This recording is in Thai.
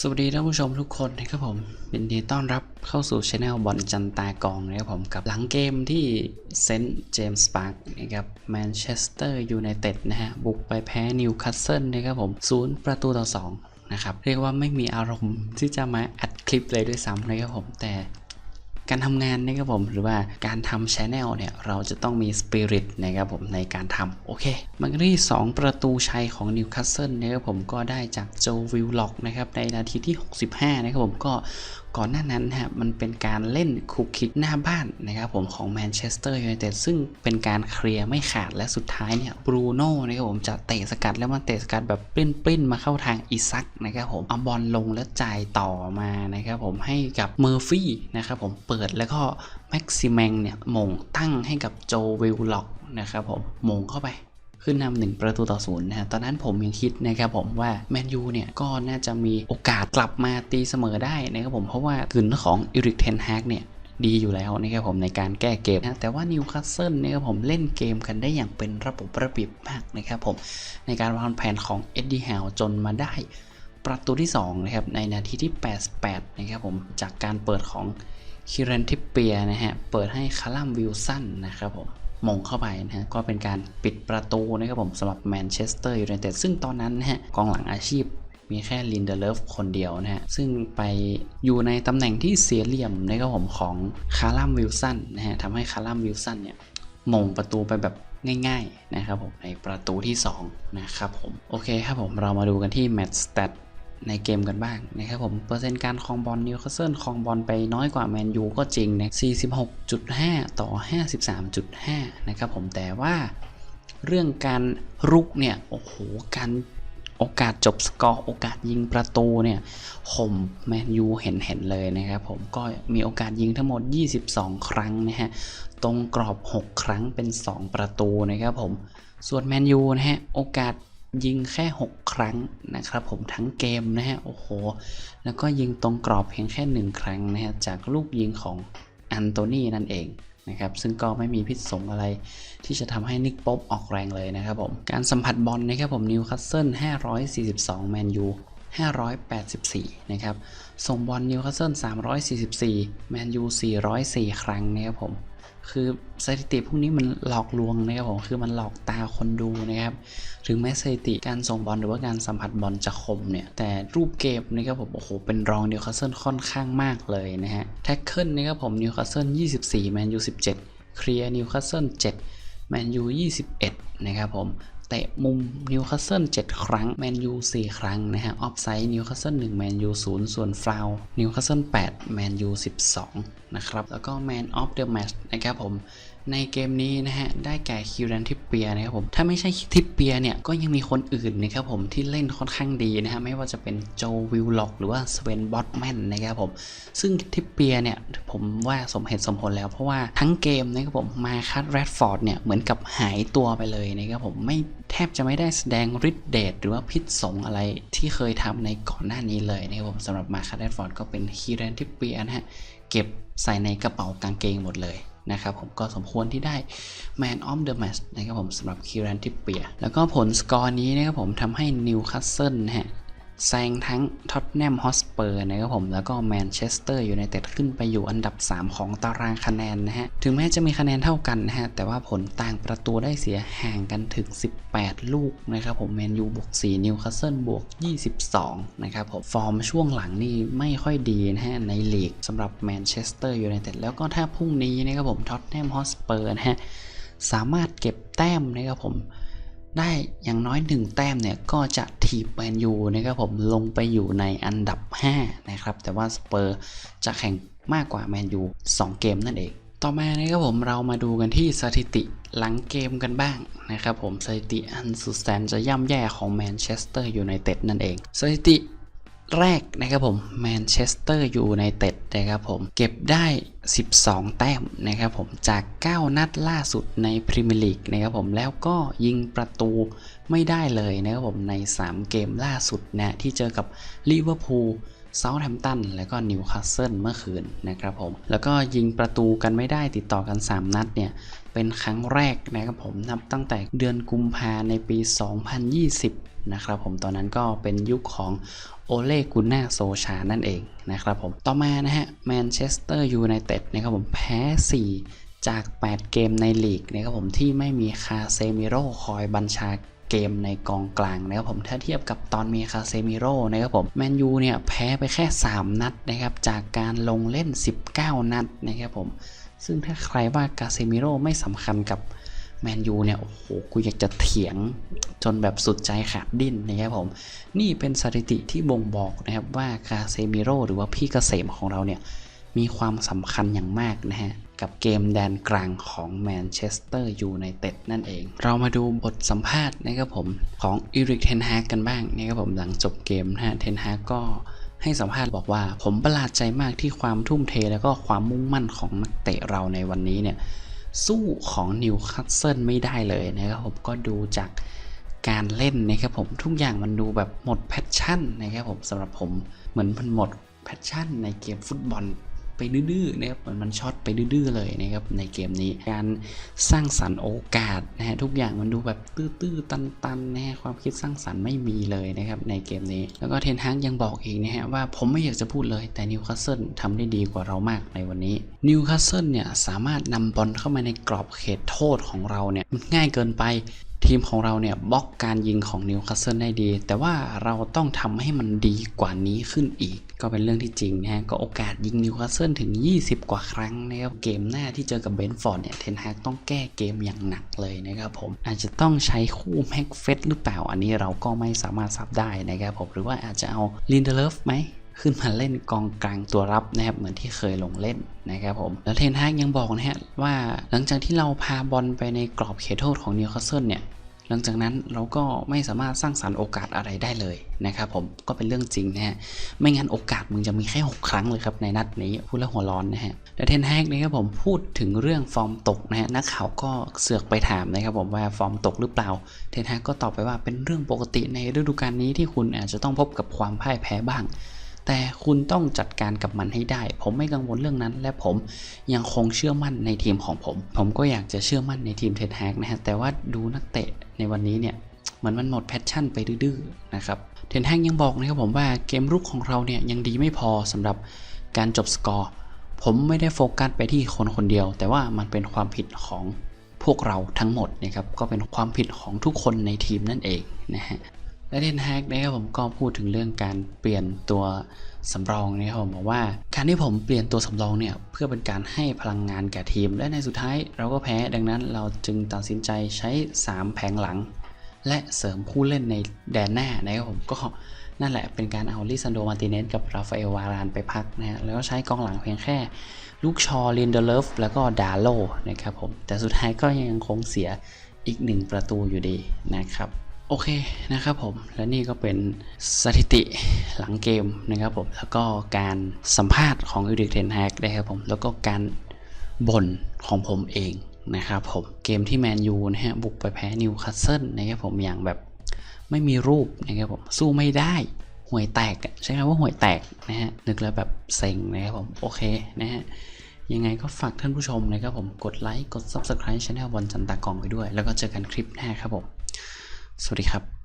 สวัสดีท่านผู้ชมทุกคนนะครับผมยินดีต้อนรับเข้าสู่ช anel บอลจันตากองนะครับผมกับหลังเกมที่เซนต์เจมส์ปาร์คนะครับแมนเชสเตอร์ยูไนเต็ดนะฮะบุกไปแพ้นิวคาสเซิลนะครับผมศูนย์ประตูต่อสองนะครับเรียกว่าไม่มีอารมณ์ที่จะมาอัดคลิปเลยด้วยซ้ำนะครับผมแต่การทำงานนะครับผมหรือว่าการทำช anel เนี่ยเราจะต้องมีสปิริตนะครับผมในการทำโอเคมันก็ที่ 2 ประตูชัยของนิวคาสเซิลนะครับผมก็ได้จากโจวิลล็อกนะครับในนาทีที่ 65 นะครับผมก็ก่อนหน้านั้นนะฮะมันเป็นการเล่นคุกคิกหน้าบ้านนะครับผมของแมนเชสเตอร์ยูไนเต็ดซึ่งเป็นการเคลียร์ไม่ขาดและสุดท้ายเนี่ยบรูโน่นะครับผมจะเตะสกัดแล้วมันเตะสกัดแบบปริ้นๆมาเข้าทางอีซักนะครับผมเอาบอลลงแล้วจ่ายต่อมานะครับผมให้กับเมอร์ฟี่นะครับผมเปิดแล้วก็แม็กซิแมงเนี่ยมงตั้งให้กับโจวิลล็อกนะครับผมมงเข้าไปขึ้นนำหนึ่งประตูต่อศูนย์นะฮะตอนนั้นผมยังคิดนะครับผมว่าแมนยูเนี่ยก็น่าจะมีโอกาสกลับมาตีเสมอได้นะครับผมเพราะว่ากลืนของอิริกเทนฮากเนี่ยดีอยู่แล้วนะครับผมในการแก้เกมนะแต่ว่านิวคาสเซิลนะครับผมเล่นเกมกันได้อย่างเป็นระบบระเบียบมากนะครับผมในการวางแผนของเอ็ดดี้ฮาวจนมาได้ประตูที่2นะครับในนาทีที่ 88 นะครับผมจากการเปิดของ คิรันทิปเปียนะฮะ เปิดให้คาลัมวิลสันนะครับผมมงเข้าไปนะฮะ ก็เป็นการปิดประตูนะครับผมสำหรับแมนเชสเตอร์ยูไนเต็ดซึ่งตอนนั้นนะฮะกองหลังอาชีพมีแค่ลินเดเลฟคนเดียวนะฮะ ซึ่งไปอยู่ในตำแหน่งที่เสียเหลี่ยมนะครับผมของคาร์ลัมวิลสันนะฮะทำให้คาร์ลัมวิลสันเนี่ยมงประตูไปแบบง่ายๆนะครับผมในประตูที่ 2 นะครับผม โอเคครับผมเรามาดูกันที่แมตช์สเตต ในเกมกันบ้างนะครับผมเปอร์เซ็นต์การครองบอลนิวคาสเซิลครองบอลไปน้อยกว่าแมนยูก็จริงนะ46.5 ต่อ 53.5 นะครับผมแต่ว่าเรื่องการรุกเนี่ย โอ้โห การโอกาสจบสกอร์โอกาสยิงประตูเนี่ยข่มแมนยูเห็นเห็นเลยนะครับผมก็มีโอกาสยิงทั้งหมด 22 ครั้งนะฮะ ตรงกรอบ 6 ครั้งเป็น 2 ประตูนะครับผม ส่วนแมนยูนะฮะ โอกาส ยิงแค่ 6 ครั้งนะครับผมทั้งเกมนะฮะโอ้โห แล้วก็ยิงตรงกรอบเพียงแค่ 1 ครั้งนะฮะจากลูกยิงของอันโตนีนั่นเองนะครับซึ่งก็ไม่มีพิษสงอะไรที่จะทำให้นิกป๊อบออกแรงเลยนะครับผม การสัมผัสบอลนะครับผมนิวคาสเซิล542 แมนยู 584 นะครับ ส่งบอลนิวคาสเซิล344 แมนยู 404 ครั้งนะครับผม คือสถิติพวกนี้มันหลอกลวงนะครับผมคือมันหลอกตาคนดูนะครับถึงแม้สถิติการส่งบอลหรือว่าการสัมผัสบอลจะคมเนี่ยแต่รูปเกมนะครับผมโอ้โหเป็นรองนิวคาสเซิลค่อนข้างมากเลยนะฮะแท็กเกิลนะครับผมนิวคาสเซิล24แมนยู17เคลียร์นิวคาสเซิล7แมนยู21 นะครับผม เตะมุมนิวคาสเซิล7ครั้งแมนยู4ครั้งนะฮะออฟไซด์นิวคาสเซิล1แมนยู0ส่วนฟลาวนิวคาสเซิล8แมนยู12นะครับแล้วก็แมนออฟเดอะแมช์นะครับผม ในเกมนี้นะฮะได้แก่คิวรันทิปเปียนะครับผมถ้าไม่ใช่ทิปเปียเนี่ยก็ยังมีคนอื่นนะครับผมที่เล่นค่อนข้างดีนะฮะไม่ว่าจะเป็นโจวิลล็อกหรือว่าสเวนบอตแมนนะครับผมซึ่งทิปเปียเนี่ยผมว่าสมเหตุสมผลแล้ว เพราะว่าทั้งเกมนะครับผมมาคัตแรดฟอร์ดเนี่ยเหมือนกับหายตัวไปเลยนะครับผมไม่แทบจะไม่ได้แสดงฤทธิ์เดชหรือว่าพิษสงอะไรที่เคยทำในก่อนหน้านี้เลยนะครับผมสำหรับมาคัตแรดฟอร์ดก็เป็นคิรันทิปเปียนะฮะเก็บใส่ในกระเป๋ากางเกงหมดเลย นะครับผมก็สมควรที่ได้ Man of the Match นะครับผมสำหรับคิรันทิเปีย แล้วก็ผลสกอร์นี้นะครับผมทำให้นิวคาสเซิลนะฮะ แซงทั้งท็อตแนมฮอสเปอร์นะครับผมแล้วก็แมนเชสเตอร์อยูไนเต็ดขึ้นไปอยู่อันดับ 3 ของตารางคะแนนนะฮะ ถึงแม้จะมีคะแนนเท่ากันนะฮะ แต่ว่าผลต่างประตูได้เสียห่างกันถึง 18 ลูกนะครับผมแมนยูบวก 4 นิวคาสเซิลบวก 22 นะครับผม ฟอร์มช่วงหลังนี่ไม่ค่อยดีนะฮะ ในลีกสำหรับแมนเชสเตอร์อยูไนเต็ดแล้วก็ถ้าพรุ่งนี้นะครับผมท็อตแนมฮอสเปอร์นะฮะสามารถเก็บแต้มนะครับผม ได้อย่างน้อย 1 แต้มเนี่ยก็จะถีบแมนยูนะครับผมลงไปอยู่ในอันดับ 5 นะครับ แต่ว่าสเปอร์จะแข่งมากกว่าแมนยู2 เกมนั่นเอง ต่อมานะครับผมเรามาดูกันที่สถิติหลังเกมกันบ้างนะครับผมสถิติอันสุดแสนจะย่ำแย่ของแมนเชสเตอร์ยูไนเต็ดนั่นเอง สถิติ แรกนะครับผมแมนเชสเตอร์ยูไนเต็ดนะครับผมเก็บได้ 12 แต้มนะครับผมจาก 9 นัดล่าสุดในพรีเมียร์ลีกนะครับผมแล้วก็ยิงประตูไม่ได้เลยนะครับผมใน 3 เกมล่าสุดนะที่เจอกับลิเวอร์พูลเซาท์แฮมป์ตันและก็นิวคาสเซิลเมื่อคืนนะครับผม แล้วก็ยิงประตูกันไม่ได้ติดต่อกัน 3 นัดเนี่ยเป็นครั้งแรกนะครับผมนับตั้งแต่เดือนกุมภาในปี 2020 นะครับผมตอนนั้นก็เป็นยุคของโอเลกุนนาโซชานั่นเองนะครับผมต่อมานะฮะแมนเชสเตอร์ยูไนเต็ดนะครับผมแพ้ 4 จาก 8 เกมในลีกนะครับผมที่ไม่มีคาเซมิโร่คอยบัญชาเกมในกองกลางนะครับผมถ้าเทียบกับตอนมีคาเซมิโร่นะครับผมแมนยูเนี่ยแพ้ไปแค่ 3 นัดนะครับจากการลงเล่น 19 นัดนะครับผม ซึ่งถ้าใครว่ากาเซมิโร่ไม่สำคัญกับแมนยูเนี่ย โอ้โห กูอยากจะเถียงจนแบบสุดใจขาดดิ้นนะครับผม นี่เป็นสถิติที่บ่งบอกนะครับว่ากาเซมิโร่หรือว่าพี่เกษมของเราเนี่ย มีความสำคัญอย่างมากนะฮะ กับเกมแดนกลางของแมนเชสเตอร์ยูไนเต็ดนั่นเอง เรามาดูบทสัมภาษณ์นะครับผม ของอีริกเทนฮากกันบ้างนะครับผมหลังจบเกมนะฮะเทนฮากก็ ให้สัมภาษณ์บอกว่า ผมประหลาดใจมากที่ความทุ่มเทแล้วก็ความมุ่งมั่นของนักเตะเราในวันนี้เนี่ยสู้ของนิวคาสเซิลไม่ได้เลยนะครับผมก็ดูจากการเล่นนะครับผมทุกอย่างมันดูแบบหมดแพชชั่นนะครับผมสำหรับผมเหมือนมันหมดแพชชั่นในเกมฟุตบอล ไปดื้อๆนะครับเหมือนมันช็อตไปดื้อๆเลยนะครับในเกมนี้การสร้างสรรค์โอกาสนะฮะทุกอย่างมันดูแบบตื้อๆตันๆนะฮะความคิดสร้างสรรค์ไม่มีเลยนะครับในเกมนี้ แล้วก็เทนฮากยังบอกอีกนะฮะว่าผมไม่อยากจะพูดเลยแต่นิวคาสเซิลทำได้ดีกว่าเรามากในวันนี้นิวคาสเซิลเนี่ยสามารถนำบอลเข้ามาในกรอบเขตโทษของเราเนี่ยง่ายเกินไปทีมของเราเนี่ยบล็อกการยิงของนิวคาสเซิลได้ดี แต่ว่าเราต้องทำให้มันดีกว่านี้ขึ้นอีก ก็เป็นเรื่องที่จริงนะฮะก็โอกาสยิงนิวคาสเซิลถึง 20 กว่าครั้งนะครับเกมหน้าที่เจอกับเบนฟอร์ดเนี่ยเทนฮากต้องแก้เกมอย่างหนักเลยนะครับผมอาจจะต้องใช้คู่แม็กเฟสหรือเปล่าอันนี้เราก็ไม่สามารถทราบได้นะครับผมหรือว่าอาจจะเอาลินเดเลฟไหมขึ้นมาเล่นกองกลางตัวรับนะครับเหมือนที่เคยลงเล่นนะครับผมแล้วเทนฮากยังบอกนะฮะว่าหลังจากที่เราพาบอลไปในกรอบเขตโทษของนิวคาสเซิลเนี่ย หลังจากนั้นเราก็ไม่สามารถสร้างสรรค์โอกาสอะไรได้เลยนะครับผมก็เป็นเรื่องจริงนะฮะไม่งั้นโอกาสมึงจะมีแค่ 6 ครั้งเลยครับในนัดนี้พูดแล้วหัวร้อนนะฮะและเทนแฮกนะครับผมพูดถึงเรื่องฟอร์มตกนะฮะนักข่าวก็เสือกไปถามนะครับผมว่าฟอร์มตกหรือเปล่า เทนแฮกก็ตอบไปว่าเป็นเรื่องปกติในฤดูกาลนี้ที่คุณอาจจะต้องพบกับความพ่ายแพ้บ้าง แต่คุณต้องจัดการกับมันให้ได้ ผมไม่กังวลเรื่องนั้น และผมยังคงเชื่อมั่นในทีมของผม ผมก็อยากจะเชื่อมั่นในทีมเทนแฮกนะฮะแต่ว่าดูนักเตะในวันนี้เนี่ยเหมือนมันหมดแพชชั่นไปดื้อๆนะครับเทนแฮกยังบอกนะครับผมว่าเกมรุกของเราเนี่ยยังดีไม่พอสำหรับการจบสกอร์ผมไม่ได้โฟกัสไปที่คนคนเดียว แต่ว่ามันเป็นความผิดของพวกเราทั้งหมดนะครับก็เป็นความผิดของทุกคนในทีมนั่นเองนะฮะ และเทนแฮกนะครับผมก็พูดถึงเรื่องการเปลี่ยนตัวสำรองนะครับผมบอกว่า การที่ผมเปลี่ยนตัวสำรองเนี่ยเพื่อเป็นการให้พลังงานแก่ทีม และในสุดท้ายเราก็แพ้ดังนั้นเราจึงตัดสินใจใช้ 3 แผงหลัง และเสริมผู้เล่นในแดนหน้านะครับผมก็นั่นแหละเป็นการเอาลิซันโดมาติเนสกับราฟาเอลวารานไปพักนะฮะแล้วก็ใช้กองหลังเพียงแค่ ลูกชอลินเดเลฟแล้วก็ดาโลนะครับผมแต่สุดท้ายก็ยังคงเสียอีกหนึ่งประตูอยู่ดีนะครับ โอเคนะครับผมและนี่ก็เป็นสถิติหลังเกมนะครับผมแล้วก็การสัมภาษณ์ของยูริกเทนแฮกนะครับผมแล้วก็การบ่นของผมเองนะครับผมเกมที่แมนยูนะฮะบุกไปแพ้นิวคาสเซิลนะครับผมอย่างแบบไม่มีรูปนะครับผมสู้ไม่ได้ห่วยแตกใช้คำว่าห่วยแตกนะฮะนึกแล้วแบบเซ็งนะครับผมโอเคนะฮะยังไงก็ฝากท่านผู้ชมนะครับผมกดไลค์กด Subscribe Channel บอลจันตากองไปด้วย แล้วก็เจอกันคลิปหน้าครับผม สวัสดีครับ